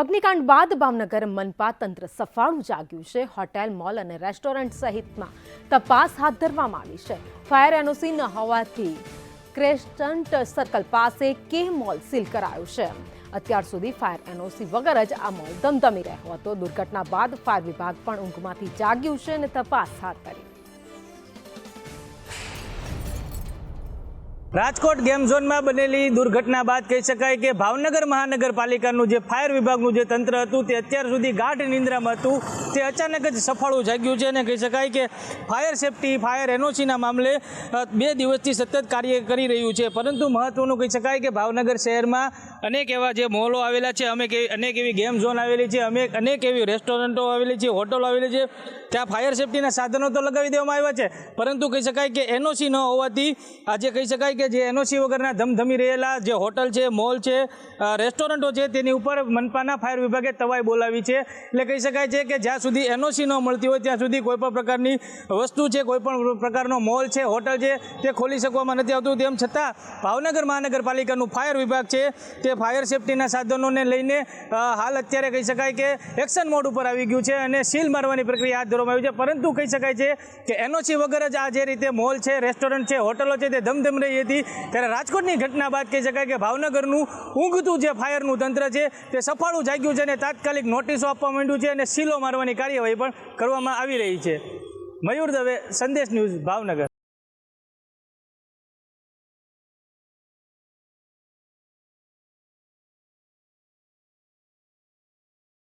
અગ્નિકાંડ બાદ ભાવનગર મનપા તંત્ર સફાળું જાગ્યું છે. હોટેલ, મોલ અને રેસ્ટોરન્ટ સહિતમાં તપાસ હાથ ધરવામાં આવી છે. ફાયર એનઓસી ન હોવાથી ક્રેસ્ટન્ટ સર્કલ પાસે કે મોલ સીલ કરાયું છે. અત્યાર સુધી ફાયર એનઓસી વગર જ આ મોલ ધમધમી રહ્યો હતો. દુર્ઘટના બાદ ફાયર વિભાગ પણ ઊંઘમાંથી જાગ્યું છે અને તપાસ હાથ ધરી. રાજકોટ ગેમ ઝોનમાં બનેલી દુર્ઘટના બાદ કહી શકાય કે ભાવનગર મહાનગરપાલિકાનું જે ફાયર વિભાગનું જે તંત્ર હતું, તે અત્યાર સુધી ગાઢ નિંદ્રામાં હતું. તે અચાનક જ સફાળું જાગ્યું છે અને કહી શકાય કે ફાયર સેફટી, ફાયર એનઓસીના મામલે બે દિવસથી સતત કાર્ય કરી રહ્યું છે. પરંતુ મહત્વનું કહી શકાય કે ભાવનગર શહેરમાં અનેક એવા જે મોલો આવેલા છે, અમે અનેક એવી ગેમ ઝોન આવેલી છે, અમે અનેક એવી રેસ્ટોરન્ટો આવેલી છે, હોટલો આવેલી છે, ત્યાં ફાયર સેફટીના સાધનો તો લગાવી દેવામાં આવ્યા છે. પરંતુ કહી શકાય કે એનઓસી ન હોવાથી આજે કહી શકાય કે જે એનઓસી વગરના ધમધમી રહેલા જે હોટલ છે, મોલ છે રેસ્ટોરન્ટો છે, તેની ઉપર મનપાના ફાયર વિભાગે તવાઈ બોલાવી છે. એટલે કહી શકાય છે કે જ્યાં સુધી એનઓસી ન મળતી હોય, ત્યાં સુધી કોઈપણ પ્રકારની વસ્તુ છે, કોઈ પણ પ્રકારનો મોલ છે, હોટલ છે, તે ખોલી શકવામાં નથી આવતું. તેમ છતાં, ભાવનગર મહાનગરપાલિકાનું ફાયર વિભાગ છે, તે ફાયર સેફટીના સાધનોને લઈને હાલ અત્યારે કહી શકાય કે એક્શન મોડ ઉપર આવી ગયું છે અને સીલ મારવાની પ્રક્રિયા હાથ ધરવામાં આવી છે. પરંતુ કહી શકાય છે કે એનઓસી વગર જ આ જે રીતે મોલ છે, રેસ્ટોરન્ટ છે, હોટલો છે, તે ધમધમ રહી હતી. ત્યારે રાજકોટની ઘટના બાદ કહી શકાય કે ભાવનગરનું ઊંઘતું જે ફાયરનું તંત્ર છે, તે સફાળું જાગ્યું છે અને તાત્કાલિક નોટિસો આપવા માંડ્યું છે અને સીલો મારવાની કાર્યવાહી પણ કરવામાં આવી રહી છે. મયુર દવે, સંદેશ ન્યૂઝ ભાવનગર.